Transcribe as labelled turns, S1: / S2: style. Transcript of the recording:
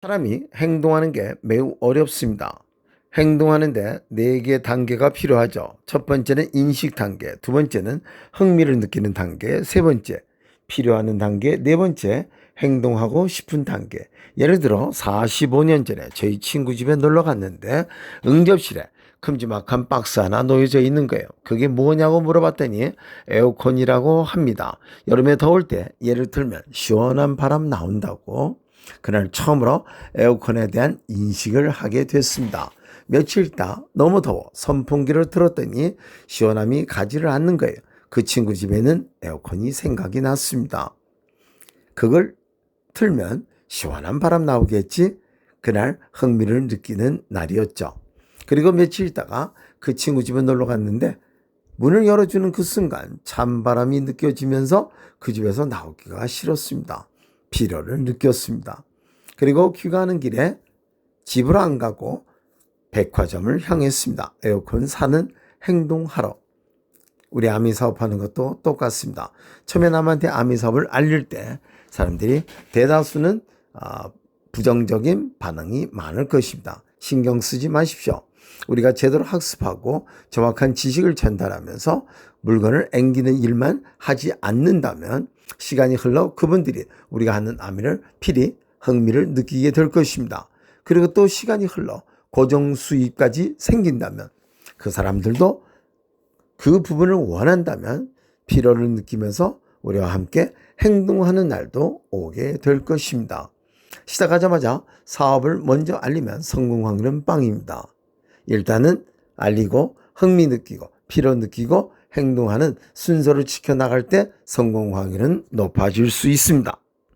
S1: 사람이 행동하는 게 매우 어렵습니다. 행동하는데 네개 단계가 필요하죠. 첫 번째는 인식 단계, 두 번째는 흥미를 느끼는 단계, 세 번째 필요하는 단계, 네 번째 행동하고 싶은 단계. 예를 들어 45년 전에 저희 친구 집에 놀러 갔는데 응접실에 큼지막한 박스 하나 놓여져 있는 거예요. 그게 뭐냐고 물어봤더니 에어컨이라고 합니다. 여름에 더울 때 예를 들면 시원한 바람 나온다고 그날 처음으로 에어컨에 대한 인식을 하게 됐습니다. 며칠 있다 너무 더워 선풍기를 틀었더니 시원함이 가지를 않는 거예요. 그 친구 집에는 에어컨이 생각이 났습니다. 그걸 틀면 시원한 바람 나오겠지? 그날 흥미를 느끼는 날이었죠. 그리고 며칠 있다가 그 친구 집에 놀러 갔는데 문을 열어주는 그 순간 찬바람이 느껴지면서 그 집에서 나오기가 싫었습니다. 필요를 느꼈습니다. 그리고 귀가하는 길에 집으로 안 가고 백화점을 향했습니다. 에어컨 사는 행동하러. 우리 아미 사업하는 것도 똑같습니다. 처음에 남한테 아미 사업을 알릴 때 사람들이 대다수는 아, 부정적인 반응이 많을 것입니다. 신경 쓰지 마십시오. 우리가 제대로 학습하고 정확한 지식을 전달하면서 물건을 앵기는 일만 하지 않는다면 시간이 흘러 그분들이 우리가 하는 아미를 필히 흥미를 느끼게 될 것입니다. 그리고 또 시간이 흘러 고정 수입까지 생긴다면 그 사람들도 그 부분을 원한다면 필요를 느끼면서 우리와 함께 행동하는 날도 오게 될 것입니다. 시작하자마자 사업을 먼저 알리면 성공 확률은 빵입니다. 일단은 알리고 흥미 느끼고 필요 느끼고 행동하는 순서를 지켜나갈 때 성공 확률은 높아질 수 있습니다.